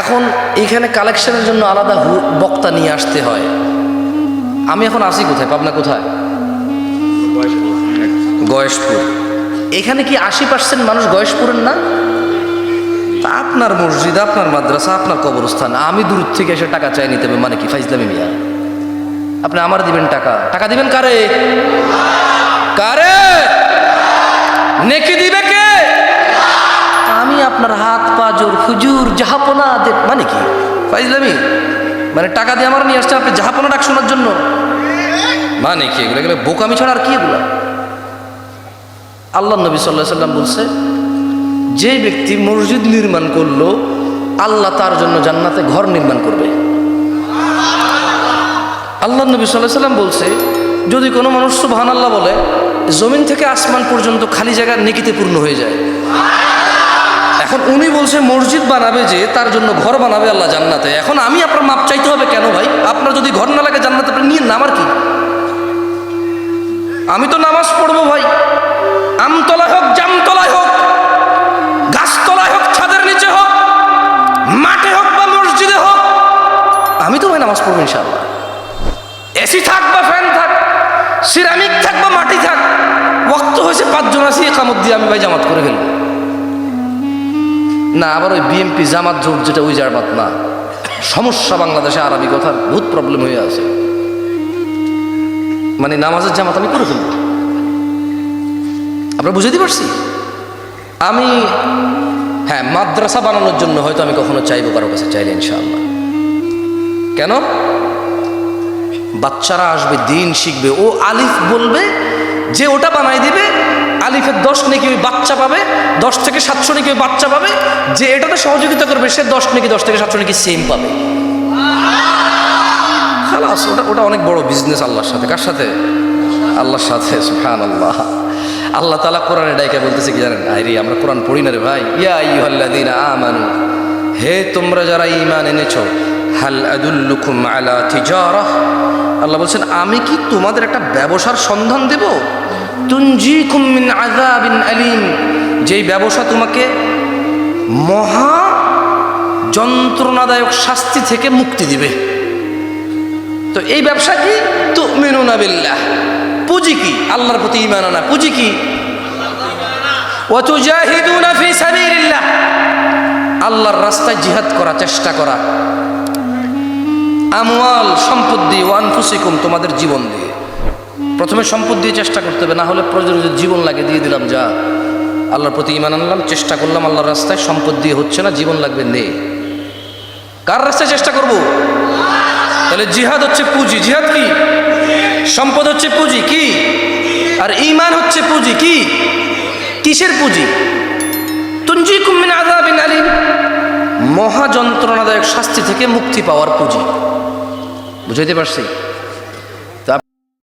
এখন এইখানে কালেকশনের জন্য আলাদা বক্তা নিয়ে আসতে হয়। আমি এখন আসি কোথায়? পাবনা কোথায়? গয়েশপুর। এখানে কি আশি পার্সেন্ট মানুষ গয়েশপুরের না? আপনার মসজিদ, আপনার মাদ্রাসা, আপনার কবরস্থান। আমি দূর থেকে এসে টাকা চাই নিতে হবে মানে কি ফাইজলামি মিয়া? আপনি আমার দিবেন টাকা। টাকা দিবেন কারে? কারে? নেকি দিবে কে? আমি আপনার হাত পা হুজুর জাহাপনা মানে কি? ফাইজলামি মানে টাকা দিয়ে আমার নিয়ে আসছেন আপনি জাহাপনা ডাক শোনার জন্য। মানে কি, এগুলো এগুলো বোকামি ছাড়া আর কি এগুলো? আল্লাহ নবী সাল্লাহ সাল্লাম বলছে, যে ব্যক্তি মসজিদ নির্মাণ করল, আল্লাহ তার জন্য জান্নাতে ঘর নির্মাণ করবে। আল্লাহ নবী সাল্লাহ সাল্লাম বলছে, যদি কোনো মানুষ সুবহান আল্লাহ বলে, জমিন থেকে আসমান পর্যন্ত খালি জায়গা নেকিতে পূর্ণ হয়ে যায় এখন উনি বলছে, মসজিদ বানাবে যে, তার জন্য ঘর বানাবে আল্লাহ জান্নাতে। এখন আমি আপনার মাপ চাইতে হবে কেন ভাই? আপনার যদি ঘর না লাগে জান্নাতে, আপনি নিয়ে নামার কি? আমি তো নামাজ পড়ব ভাই। আমতলায় হোক, জামতলায় হোক, গাছতলায় হোক, ছাদের নিচে হোক, মাঠে হোক বা মসজিদে হোক, আমি তো ভাই নামাজ পড়ব ইনশাআল্লাহ। এসি থাক বা ফ্যান থাক সিরামিক থাক বা মাটি থাক ওক্ত হয়েছে পাঁচজন আছি একামত দিয়ে আমি ভাই জামাত করে ফেলব। না, আবার ওই বিএমপি জামাত জোট যেটা ওই জামাত না। সমস্যা বাংলাদেশে, আরবি কথার বহুত প্রবলেম হয়ে আছে। মানে নামাজের জামাত আমি করে ফেলব। আমরা বুঝাতে পারছি? আমি হ্যাঁ মাদ্রাসা বানানোর জন্য হয়তো আমি কখনো চাইব কারও কাছে, চাইলে ইনশাআল্লাহ। কেন? বাচ্চারা আসবে, দিন শিখবে, ও আলিফ বলবে যে ওটা বানাই দিবে আলিফের দশ নাকি ওই বাচ্চা পাবে, দশ থেকে সাতশো নাকি ওই বাচ্চা পাবে, যে এটাতে সহযোগিতা করবে, সে দশ নাকি, দশ থেকে সাতশো নাকি সেম পাবে। খালাস, ওটা ওটা অনেক বড় বিজনেস আল্লাহর সাথে। কার সাথে? আল্লাহর সাথে সুফান আল্লাহ আল্লাহ তালা কোরআনে ডাইকা বলতেছে কি জানেন? আইরি, আমরা কোরআন পড়ি না রে ভাই। ইয়া আইয়ুহাল্লাযীনা আমানু, হে তোমরা যারা ইমান এনেছো, হাল আদুল্লুকুম আলা তিজারাহ। আল্লাহ বলছেন, আমি কি তোমাদের একটা ব্যবসার সন্ধান দেব? তুনজিকুম মিন আযাবিন আলিম। যেই ব্যবসা তোমাকে মহা যন্ত্রণাদায়ক শাস্তি থেকে মুক্তি দিবে। তো এই ব্যবসা কি? তো মেনুনা বিল্লাহ। পুঁজি কি? আল্লাহর প্রতি ইমান আনা। পুঁজি কি? আল্লাহর রাস্তায় জিহাদ করা, চেষ্টা করা। আমওয়াল সম্পদ দিয়ে ওয়ানফুসিকুম তোমাদের জীবন দিয়ে। প্রথমে সম্পদ দিয়ে চেষ্টা করতে হবে, না হলে প্রয়োজন জীবন লাগে, দিয়ে দিলাম, যা। আল্লাহর প্রতি ইমান আনলাম, চেষ্টা করলাম, আল্লাহর রাস্তায় সম্পদ দিয়ে হচ্ছে না, জীবন লাগবে, নে। কার রাস্তায় চেষ্টা করব? তাহলে জিহাদ হচ্ছে পুঁজি। জিহাদ কি? সম্পদ হচ্ছে পুঁজি, কি? আর ইমান হচ্ছে পুঁজি, কি? কিসের পুঁজি? তুঞ্জিকুম মিন আযাবিন আলিম। মহা যন্ত্রণাদায়ক শাস্তি থেকে মুক্তি পাওয়ার পুঁজি। বুঝাইতে পারছি?